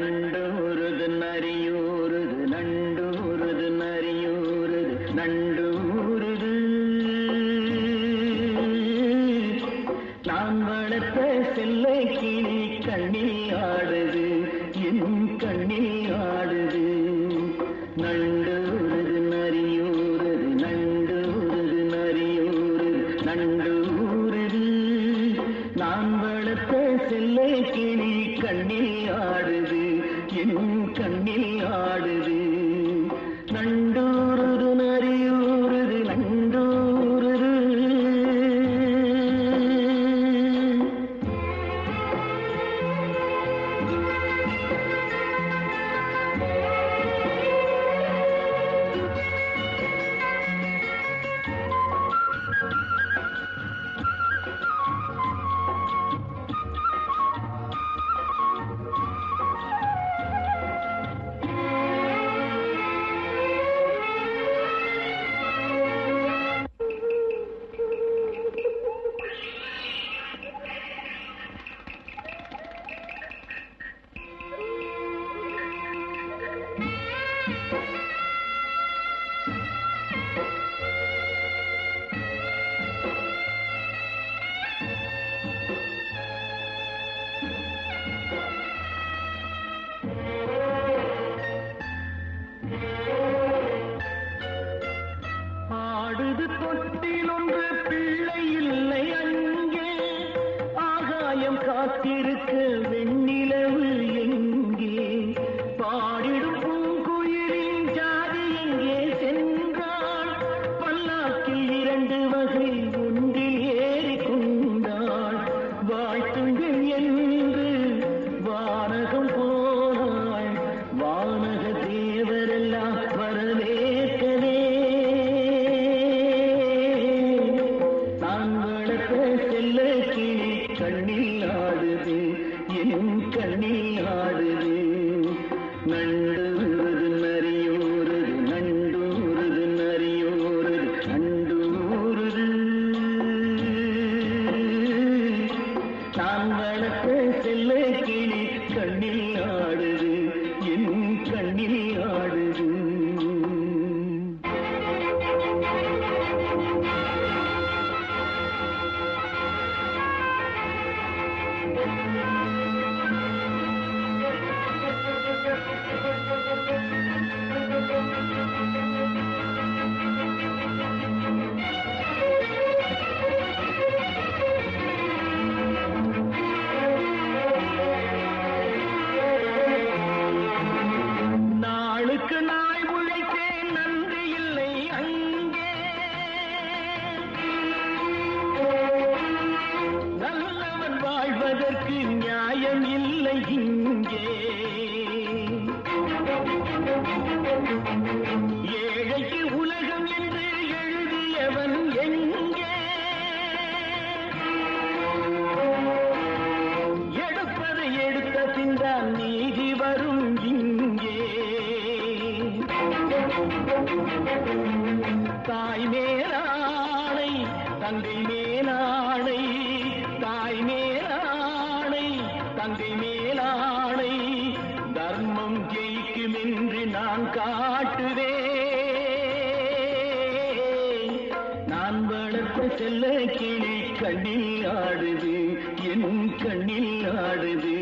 நண்டூருது நரியூருது நண்டூருது நரியூருது நண்டூருது நான் வளர்த்த செல்லை கிளி கண்ணி ஆடுது என் கண்ணி ஆடுது. நண்டூருது நரியூருது நண்டூருது நரியூருது நண்டூருது நான் வளர்த்த செல்லை கிளி கண்ணி ஆடுது என் கண்ணில் ஆடுது. நண்டு தீர நான் வளர்த்த செல்ல கிளி கண்ணில் ஆடுது என் கண்ணில் ஆடுது. இல்லை இங்கே ஏழைக்கு உலகம் என்று எழுதியவன் எங்கே? எடுப்பதை எடுத்த பின்தான் நீதி வரும் இங்கே. தாய் நான் வளர்த்த செல்ல கிளி கண்ணில் ஆடுது என் கண்ணில் ஆடுது.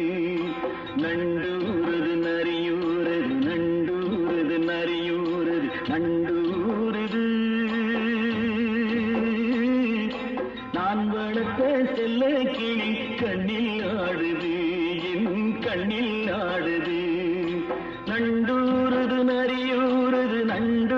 நண்டூரது நரியூரது நண்டூரது நரியூரது நண்டூரது. நான் வளர்த்த செல்ல கிளி கண்ணில் ஆடுது என் கண்ணில் ஆடுது. நண்டு